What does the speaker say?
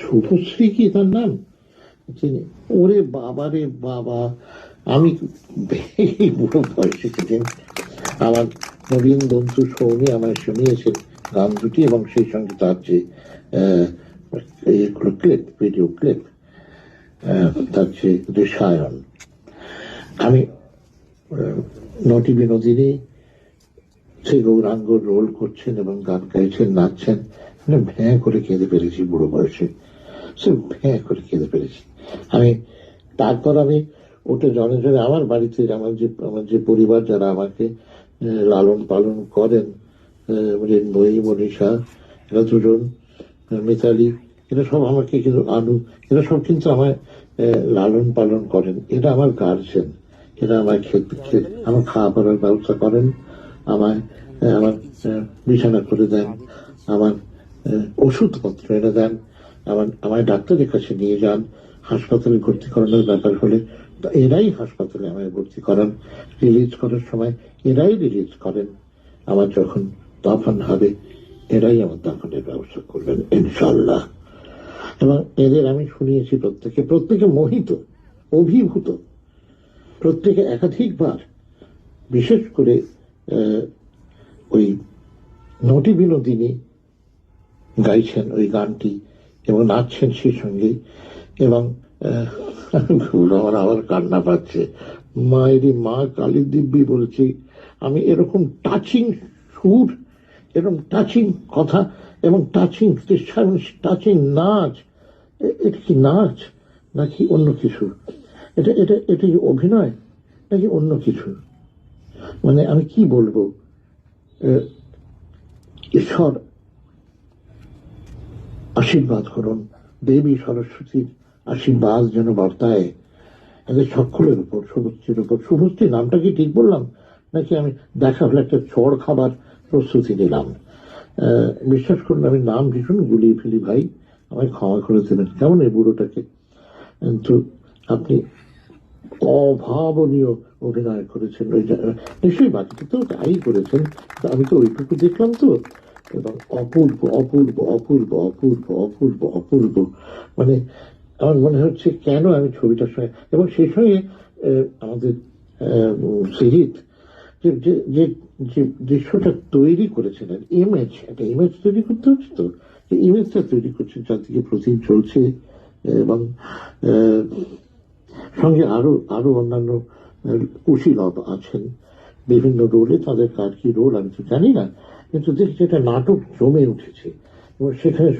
শুভশ্রী কি তার নাম? ওরে বাবা রে বাবা, আমি বুড়ো বয়সে সেদিন আমার নবীন বন্ধু সৌমি আমায় শুনিয়েছে গান দুটি এবং সেই সঙ্গে তার যে ক্লিপ ভিডিও ক্লিপ তার যে দৃশ্যায়ন আমি নটি বিনোদিনী সেই গৌরাঙ্গ রোল করছেন এবং গান গাইছেন, নাচছেন। মানে ভ্যাঁ করে কেঁদে পেরেছি বুড়ো বয়সে। সে ভ্যাঁ করে কেঁদে পেরেছি আমি তারপর আমি ওটা জনে জনে আমার বাড়িতে আমার যে আমার যে পরিবার যারা আমাকে লালন পালন করেন মৃন্ময়ী মনীষা, এরা দুজন মিতালি, এরা সব আমাকে কিন্তু আনু, এরা সব কিন্তু আমায় লালন পালন করেন। এরা আমার গার্জেন এরা আমায় খেতে আমার খাওয়া পড়ার ব্যবস্থা করেন, আমায় আমার বিছানা করে দেন, আমার ওষুধপত্র এনে দেন, আমার, আমায় ডাক্তারের কাছে নিয়ে যান, হাসপাতালে ভর্তি করানোর ব্যাপার হলে এরাই হাসপাতালে আমায় ভর্তি করান, রিলিজ করার সময় এরাই রিলিজ করেন, আমার যখন দাফন হবে, এরাই আমার দাফনের ব্যবস্থা করবেন ইনশাল্লাহ এবং এদের আমি শুনিয়েছি প্রত্যেকে প্রত্যেকে মোহিত, অভিভূত, প্রত্যেকে একাধিকবার, বিশেষ করে ওই নটি বিনোদিনী গাইছেন ওই গানটি এবং নাচছেন সেই সঙ্গে এবং আমার আবার কান্না পাচ্ছে। মায়েরই মা কালী দিব্যি বলছি, আমি এরকম টাচিং সুর, এরকম টাচিং কথা এবং টাচিং টাচিং নাচ এটা কি নাচ নাকি অন্য কিছু? এটা এটা এটা কি অভিনয় নাকি অন্য কিছু? মানে আমি কি বলব? ঈশ্বর আশীর্বাদ করুন। দেবী সরস্বতীর আশীর্বাদ যেন বার্তায়। এদের সকলের উপর শুভশ্রীর উপর। শুভশ্রী নামটা কি ঠিক বললাম? নাকি আমি দেখা হলে একটা চড় খাবার প্রস্তুতি নিলাম? বিশ্বাস করুন, আমি নাম ভীষণ গুলিয়ে ফেলি ভাই। আমায় ক্ষমা করে দেবেন। কেমন এই বুড়োটাকে? কিন্তু আপনি অভাবনীয় অভিনয় করেছেন ওই নিশ্চয়ই বাকিটা তো তাই করেছেন আমি তো ওইটুকু দেখলাম তো। এবং অপূর্ব অপূর্ব অপূর্ব অপূর্ব অপূর্ব অপূর্ব। মানে আমার মনে হচ্ছে কেন আমি ছবিটার সঙ্গে এবং সেই সঙ্গে আমাদের আহ, যে যে দৃশ্যটা তৈরি করেছেন করেছিলেন ইমেজ একটা ইমেজ তৈরি করতে হচ্ছে তো ইমেজটা তৈরি করছে চারদিকে প্রতিদিন চলছে এবং সঙ্গে আরও আরও অন্যান্য কুশীলব আছেন। বিভিন্ন রোলে তাদের কার কি রোল আমি তো জানি না, কিন্তু দেখছি একটা নাটক জমে উঠেছে। এবং সেখানে